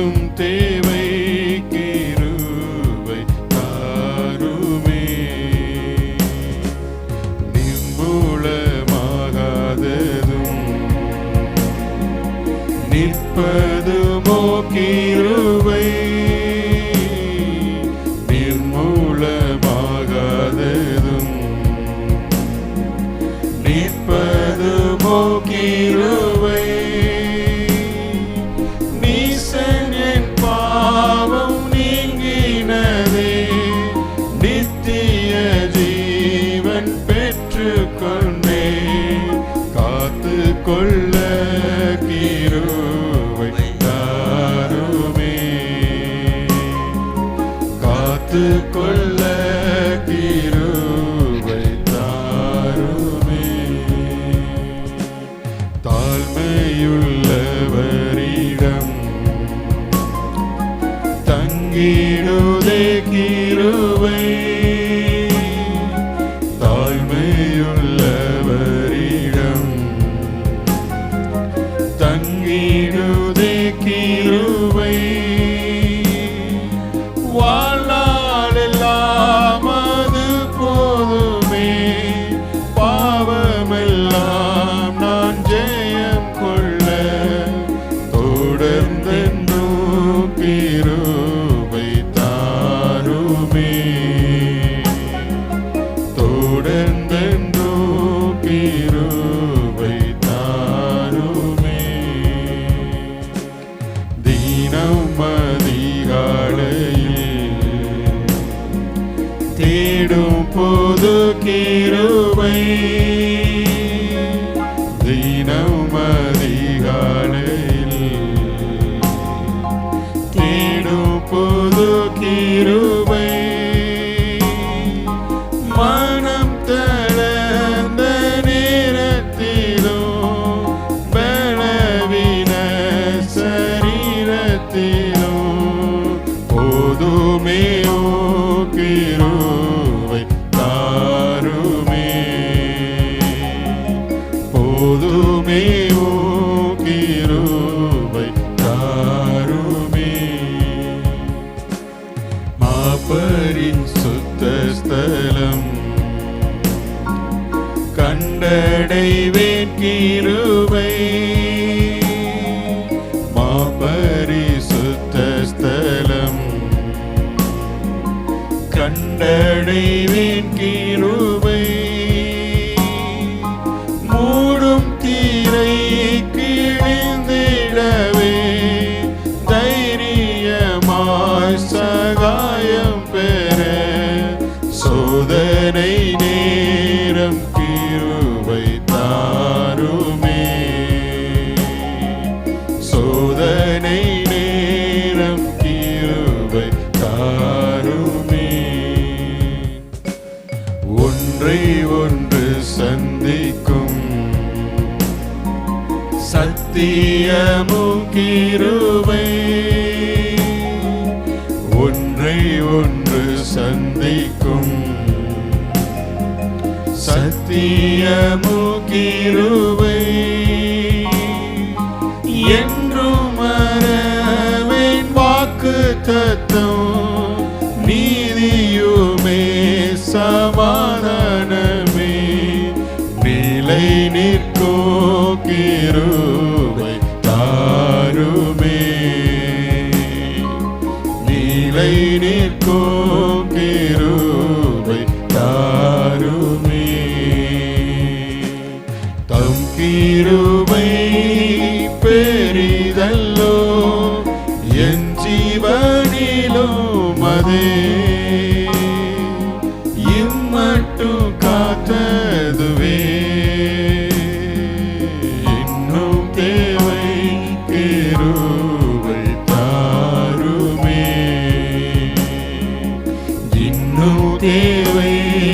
என்றும் தேவை கிருவை தாருமே. நிம்புளமாகாததும் நிற்பது கிருவை. தினம் அதிகாலையில் தேடும் போது கிருபை போதுமே கிருவை தாருமே. போதுமே கிருவை தாருமே. மாப்பரின் சுத்த ஸ்தலம் கண்டடைவேன் கிருவை கண்டடைவேன் கீழுமை சத்தியமும் கிருவை ஒன்றை ஒன்று சந்திக்கும். சத்தியமு கிருவை என்றும் மரவின் வாக்கு தத்துவம் நீதியுமே சமா துணை நிற்கும் திரு no te voy.